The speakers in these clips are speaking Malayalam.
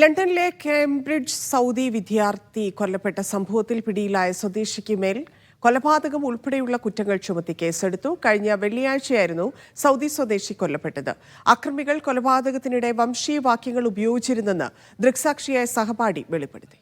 ലണ്ടനിലെ കേംബ്രിഡ്ജ് സൗദി വിദ്യാർത്ഥി കൊല്ലപ്പെട്ട സംഭവത്തിൽ പിടിയിലായ സ്വദേശിക്ക് മേൽ കൊലപാതകം ഉൾപ്പെടെയുള്ള കുറ്റങ്ങൾ ചുമത്തി കേസെടുത്തു. കഴിഞ്ഞ വെള്ളിയാഴ്ചയായിരുന്നു സൗദി സ്വദേശി കൊല്ലപ്പെട്ടത്. അക്രമികൾ കൊലപാതകത്തിനിടെ വംശീയ വാക്യങ്ങൾ ഉപയോഗിച്ചിരുന്നെന്ന് ദൃക്സാക്ഷിയായ സഹപാഠി വെളിപ്പെടുത്തി.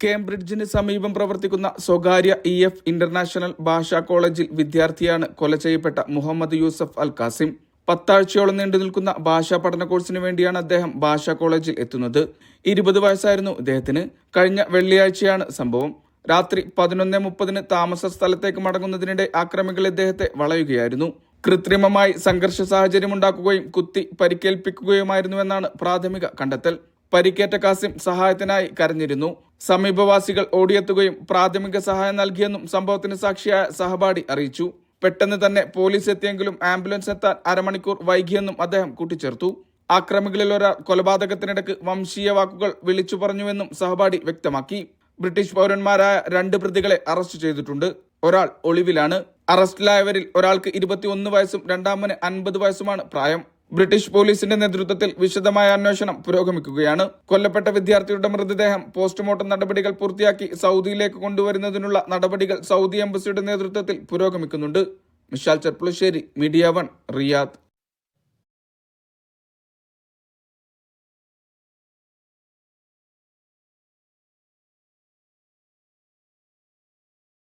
കേംബ്രിഡ്ജിന് സമീപം പ്രവർത്തിക്കുന്ന സ്വകാര്യ ഇ എഫ് ഇന്റർനാഷണൽ ഭാഷാ കോളേജിൽ വിദ്യാർത്ഥിയാണ് കൊല ചെയ്യപ്പെട്ട മുഹമ്മദ് യൂസഫ് അൽ കാസിം പത്താഴ്ചയോളം നീണ്ടു നിൽക്കുന്ന ഭാഷാ പഠന കോഴ്സിന് വേണ്ടിയാണ് അദ്ദേഹം ഭാഷാ കോളേജിൽ എത്തുന്നത്. ഇരുപത് വയസ്സായിരുന്നു അദ്ദേഹത്തിന് കഴിഞ്ഞ വെള്ളിയാഴ്ചയാണ് സംഭവം. രാത്രി പതിനൊന്ന് മുപ്പതിന് താമസ സ്ഥലത്തേക്ക് മടങ്ങുന്നതിനിടെ ആക്രമികൾ അദ്ദേഹത്തെ വളയുകയായിരുന്നു. കൃത്രിമമായി സംഘർഷ സാഹചര്യം ഉണ്ടാക്കുകയും കുത്തി പരിക്കേൽപ്പിക്കുകയുമായിരുന്നുവെന്നാണ് പ്രാഥമിക കണ്ടെത്തൽ. പരിക്കേറ്റ കാസിം സഹായത്തിനായി കരഞ്ഞിരുന്നു. സമീപവാസികൾ ഓടിയെത്തുകയും പ്രാഥമിക സഹായം നൽകിയെന്നും സംഭവത്തിന് സാക്ഷിയായ സഹപാഠി അറിയിച്ചു. പെട്ടെന്ന് തന്നെ പോലീസ് എത്തിയെങ്കിലും ആംബുലൻസ് എത്താൻ അരമണിക്കൂർ വൈകിയെന്നും അദ്ദേഹം കൂട്ടിച്ചേർത്തു. ആക്രമികളിൽ ഒരാൾ കൊലപാതകത്തിനിടക്ക് വംശീയ വാക്കുകൾ വിളിച്ചു പറഞ്ഞുവെന്നും സഹപാഠി വ്യക്തമാക്കി. ബ്രിട്ടീഷ് പൗരന്മാരായ രണ്ട് പ്രതികളെ അറസ്റ്റ് ചെയ്തിട്ടുണ്ട്. ഒരാൾ ഒളിവിലാണ്. അറസ്റ്റിലായവരിൽ ഒരാൾക്ക് ഇരുപത്തിയൊന്ന് വയസ്സും രണ്ടാമന് അൻപത് വയസ്സുമാണ് പ്രായം. ബ്രിട്ടീഷ് പോലീസിന്റെ നേതൃത്വത്തിൽ വിശദമായ അന്വേഷണം പുരോഗമിക്കുകയാണ്. കൊല്ലപ്പെട്ട വിദ്യാർത്ഥിയുടെ മൃതദേഹം പോസ്റ്റ്മോർട്ടം നടപടികൾ പൂർത്തിയാക്കി സൗദിയിലേക്ക് കൊണ്ടുവരുന്നതിനുള്ള നടപടികൾ സൗദി എംബസിയുടെ നേതൃത്വത്തിൽ പുരോഗമിക്കുന്നുണ്ട്. Mishal Cherpulassery media one Riyadh.